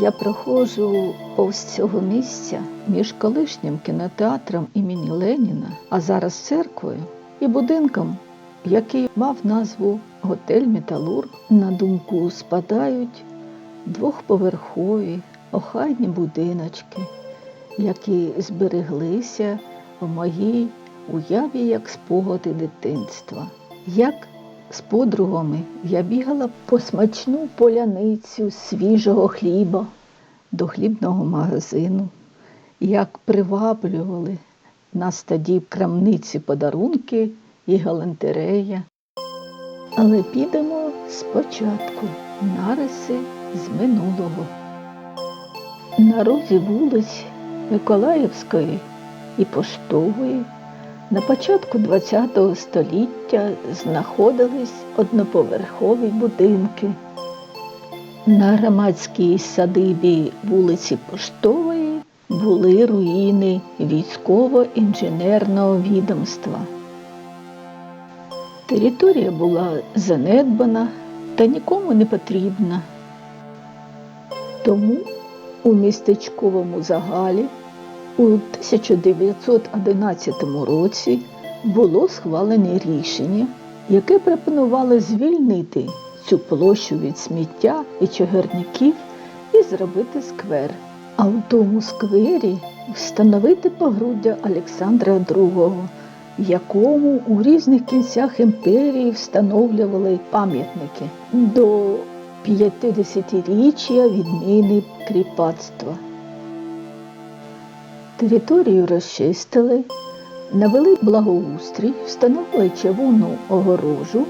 Я проходжу повз цього місця між колишнім кінотеатром імені Леніна, а зараз церквою, і будинком, який мав назву Готель Металург, на думку спадають двохповерхові охайні будиночки, які збереглися в моїй уяві як спогади дитинства. Як з подругами я бігала по смачну поляницю свіжого хліба до хлібного магазину, як приваблювали нас тоді крамниці подарунки і галантерея. Але підемо спочатку нариси з минулого. На розі вулиць Миколаївської і Поштової на початку ХХ століття знаходились одноповерхові будинки. На громадській садибі вулиці Поштової були руїни військово-інженерного відомства. Територія була занедбана та нікому не потрібна. Тому у містечковому загалі у 1911 році було схвалене рішення, яке пропонувало звільнити цю площу від сміття і чагарників і зробити сквер. А в тому сквері встановити погруддя Олександра II, якому у різних кінцях імперії встановлювали пам'ятники до 50-річчя відміни кріпацтва. Територію розчистили, навели благоустрій, встановили чавунну огорожу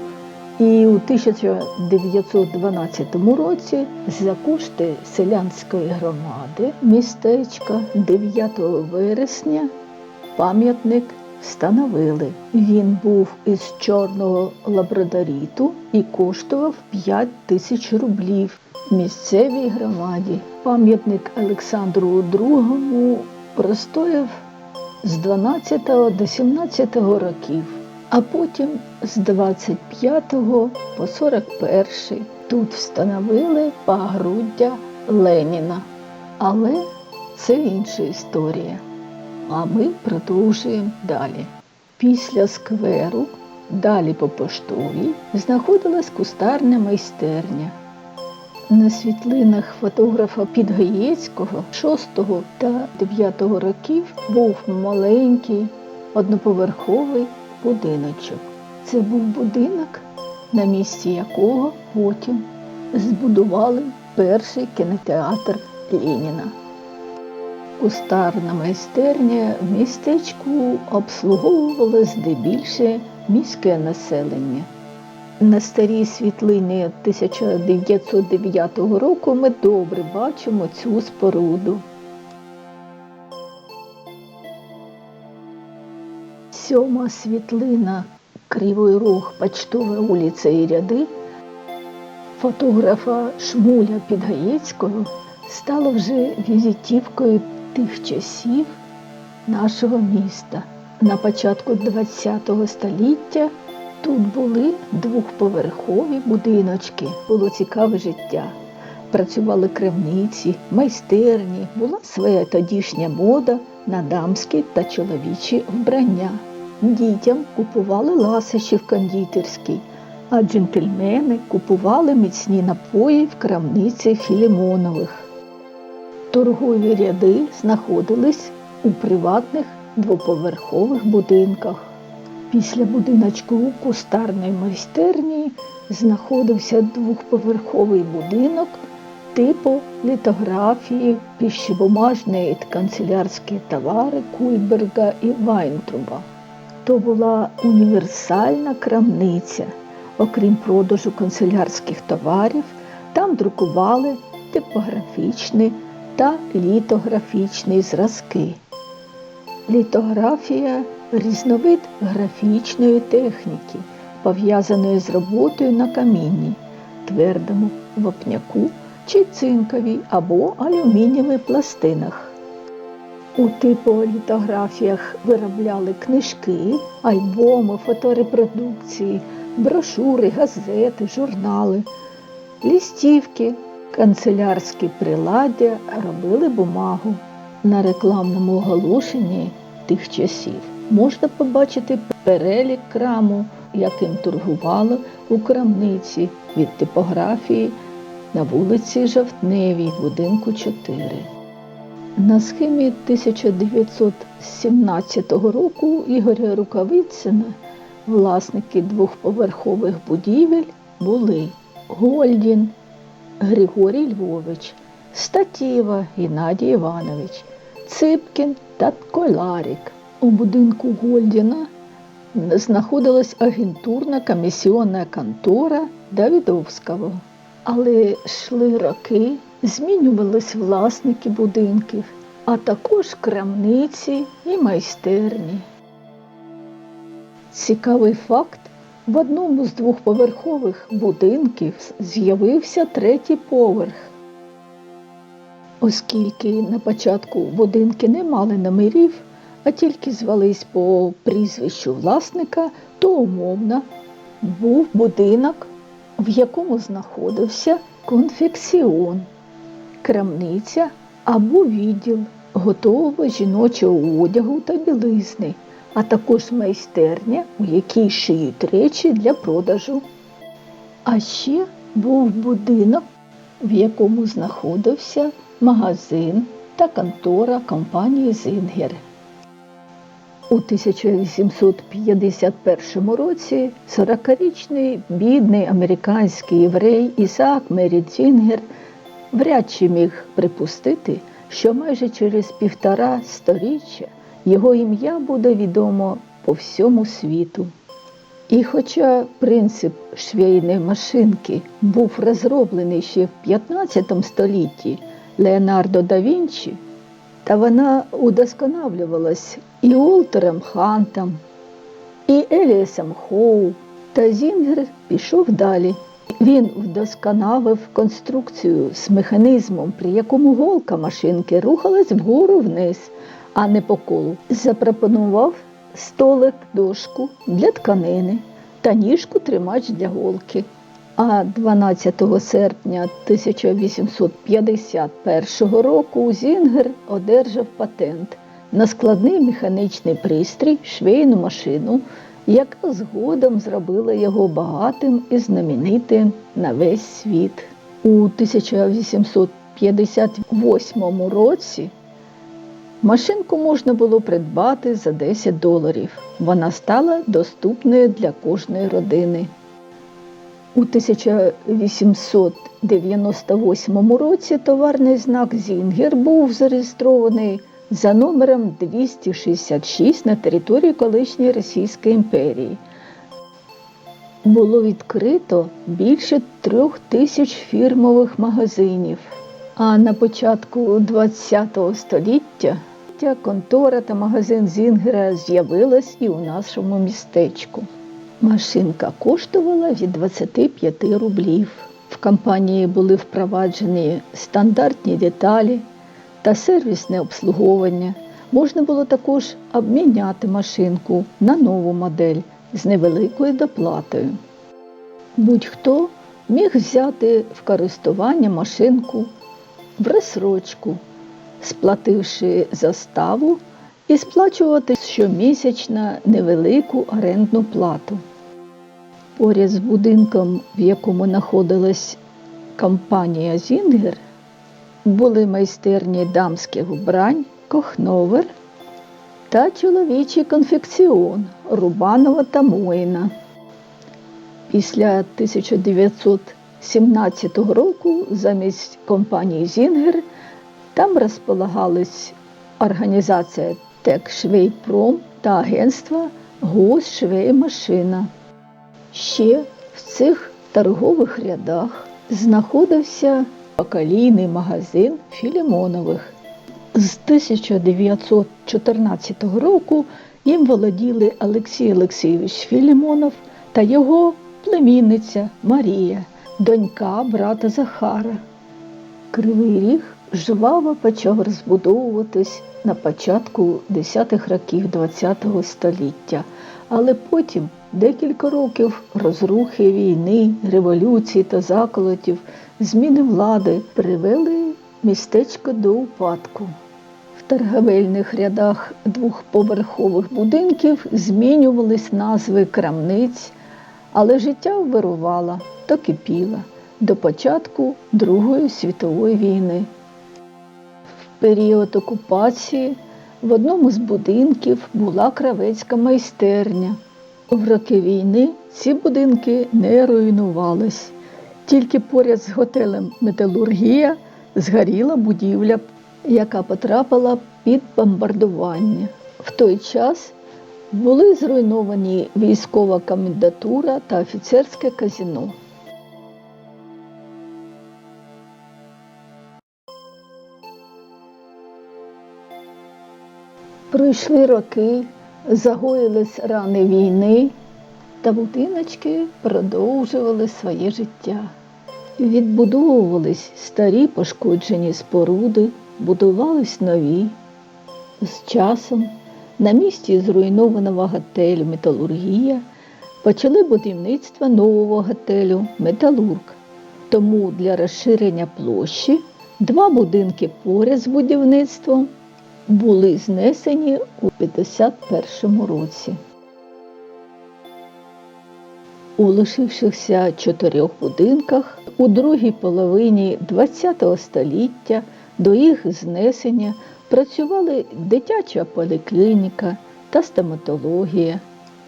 і у 1912 році за кошти селянської громади містечка 9 вересня пам'ятник встановили. Він був із чорного лабрадоріту і коштував 5 тисяч рублів місцевій громаді. Пам'ятник Олександру II простояв з 12 до 17 років, а потім з 25 по 41 тут встановили погруддя Леніна. Але це інша історія. А ми продовжуємо далі. Після скверу, далі по поштовій, знаходилась кустарна майстерня. На світлинах фотографа Підгаєцького 6 та 9 років був маленький одноповерховий будиночок. Це був будинок, на місці якого потім збудували перший кінотеатр Леніна. Кустарна майстерня в містечку обслуговувала здебільше міське населення. На старій світлині 1909 року ми добре бачимо цю споруду. Сьома світлина Кривий Рог, Почтова вулиця і ряди фотографа Шмуля Підгаєцького стала вже візитівкою тих часів нашого міста. На початку ХХ століття Тут були двохповерхові будиночки, було цікаве життя. Працювали крамниці, майстерні, була своя тодішня мода на дамські та чоловічі вбрання. Дітям купували ласощі в кондитерській, а джентльмени купували міцні напої в крамниці Філімонових. Торгові ряди знаходились у приватних двоповерхових будинках. Після будиночку у кустарної майстерні знаходився двохповерховий будинок типу літографії, піщебумажні та канцелярські товари Кульберга і Вайнтруба. То була універсальна крамниця. Окрім продажу канцелярських товарів, там друкували типографічні та літографічні зразки. Літографія різновид графічної техніки, пов'язаної з роботою на камінні, твердому вапняку чи цинковій або алюмінієвих пластинах. У типолітографіях виробляли книжки, альбоми, фоторепродукції, брошури, газети, журнали, лістівки, канцелярські приладдя робили бумагу. На рекламному оголошенні тих часів можна побачити перелік краму, яким торгували у крамниці від типографії на вулиці Жовтневій, будинку 4. На схемі 1917 року Ігоря Рукавицина власники двохповерхових будівель були Гольдін, Григорій Львович, Статєва Геннадій Іванович, Ципкін та Коларік. У будинку Гольдіна знаходилась агентурна комісіонна контора Давідовського. Але йшли роки, змінювались власники будинків, а також крамниці і майстерні. Цікавий факт, в одному з двохповерхових будинків з'явився третій поверх. Оскільки на початку будинки не мали номерів, а тільки звались по прізвищу власника, то умовно був будинок, в якому знаходився конфекціон, крамниця або відділ готового жіночого одягу та білизни, а також майстерня, у якій шиють речі для продажу. А ще був будинок, в якому знаходився магазин та контора компанії Зингер. У 1851 році 40-річний бідний американський єврей Ісаак Мері Дзінгер вряд чи міг припустити, що майже через півтора сторіччя його ім'я буде відомо по всьому світу. І хоча принцип швейної машинки був розроблений ще в 15 столітті Леонардо да Вінчі, та вона удосконалювалась і Уолтером Хантом, і Еліасом Хоу, та Зінгер пішов далі. Він вдосконалив конструкцію з механізмом, при якому голка машинки рухалась вгору вниз, а не по колу. Запропонував столик, дошку для тканини та ніжку тримач для голки. А 12 серпня 1851 року Зінгер одержав патент на складний механічний пристрій, швейну машину, яка згодом зробила його багатим і знаменитим на весь світ. У 1858 році машинку можна було придбати за 10 доларів. Вона стала доступною для кожної родини. У 1898 році товарний знак Зінгер був зареєстрований за номером 266 на території колишньої Російської імперії. Було відкрито більше трьох тисяч фірмових магазинів. А на початку ХХ століття контора та магазин Зінгера з'явилась і у нашому містечку. Машинка коштувала від 25 рублів. В компанії були впроваджені стандартні деталі та сервісне обслуговування. Можна було також обміняти машинку на нову модель з невеликою доплатою. Будь-хто міг взяти в користування машинку в розсрочку, сплативши заставу і сплачувати щомісячно невелику орендну плату. Поряд з будинком, в якому знаходилась компанія Зінгер, були майстерні дамських вбрань, кохновер та чоловічий конфекціон Рубанова та Моїна. Після 1917 року замість компанії Зінгер там розполагались організація Текшвейпром та агентство Госшвеймашина. Ще в цих торгових рядах знаходився бакалійний магазин Філімонових. З 1914 року їм володіли Олексій Олексійович Філімонов та його племінниця Марія, донька брата Захара. Кривий ріг жваво почав розбудовуватись на початку 10-х років ХХ століття, Але потім декілька років розрухи війни, революції та заколотів, зміни влади привели містечко до упадку. В торговельних рядах двохповерхових будинків змінювались назви крамниць, але життя вирувало та кипіло до початку Другої світової війни. Період окупації в одному з будинків була кравецька майстерня. В роки війни ці будинки не руйнувались. Тільки поряд з готелем Металургія згоріла будівля, яка потрапила під бомбардування. В той час були зруйновані військова комендатура та офіцерське казино. Пройшли роки, загоїлись рани війни, та будиночки продовжували своє життя. Відбудовувались старі пошкоджені споруди, будувались нові. З часом на місці зруйнованого готелю Металургія почали будівництво нового готелю Металург. Тому для розширення площі два будинки поряд з будівництвом були знесені у 51 році. У лишившихся чотирьох будинках у другій половині ХХ століття до їх знесення працювали дитяча поліклініка та стоматологія,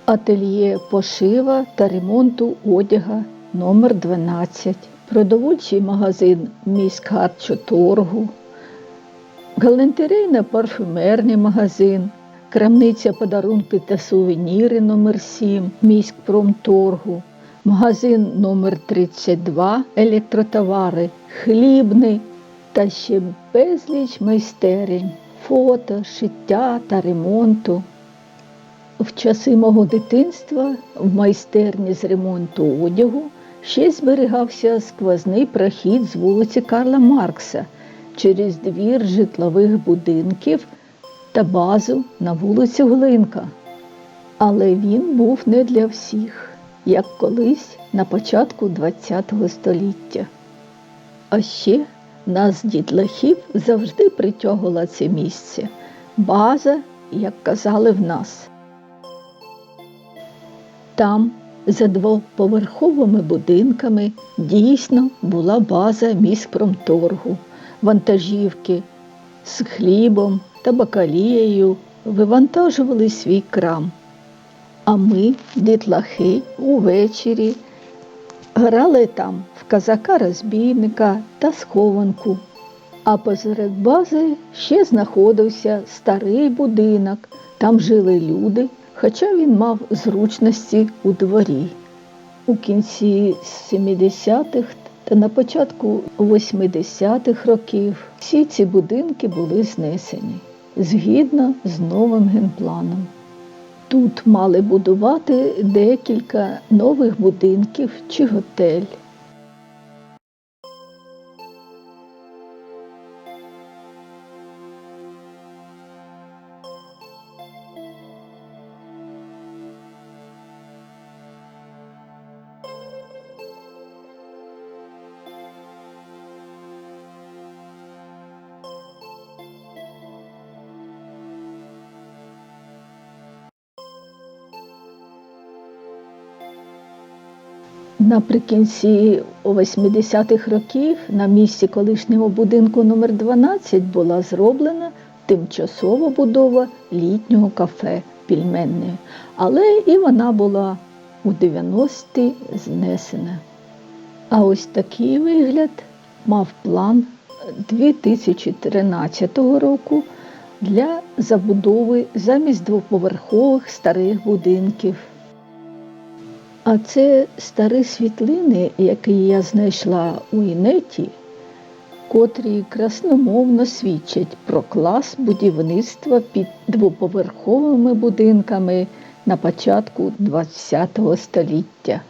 ательє пошива та ремонту одяга номер 12 продовольчий магазин міськхарчоторгу, галантерейно-парфюмерний магазин, крамниця подарунки та сувеніри номер 7 міськпромторгу, магазин номер 32 електротовари, хлібний та ще безліч майстерень, фото, шиття та ремонту. В часи мого дитинства в майстерні з ремонту одягу ще зберігався сквозний прохід з вулиці Карла Маркса через двір житлових будинків та базу на вулиці Глинка. Але він був не для всіх, як колись на початку ХХ століття. А ще нас, дітлахів, завжди притягувало це місце. База, як казали в нас. Там, за двоповерховими будинками, дійсно була база міськпромторгу, вантажівки з хлібом та бакалією вивантажували свій крам. А ми, дітлахи, увечері грали там в казака-розбійника та схованку. А посеред бази ще знаходився старий будинок. Там жили люди, хоча він мав зручності у дворі. У кінці 70-х та на початку 80-х років всі ці будинки були знесені згідно з новим генпланом. Тут мали будувати декілька нових будинків чи готель. Наприкінці 80-х років на місці колишнього будинку номер 12 була зроблена тимчасова будова літнього кафе пільменне, але і вона була у 90-ті знесена. А ось такий вигляд мав план 2013 року для забудови замість двоповерхових старих будинків. А це старі світлини, які я знайшла у інеті, котрі красномовно свідчать про клас будівництва під двоповерховими будинками на початку ХХ століття.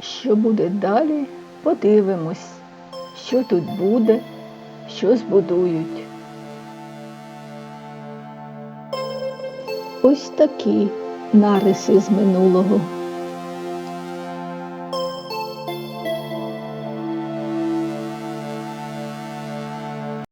Що буде далі, подивимось, що тут буде, що збудують. Ось такі нариси з минулого.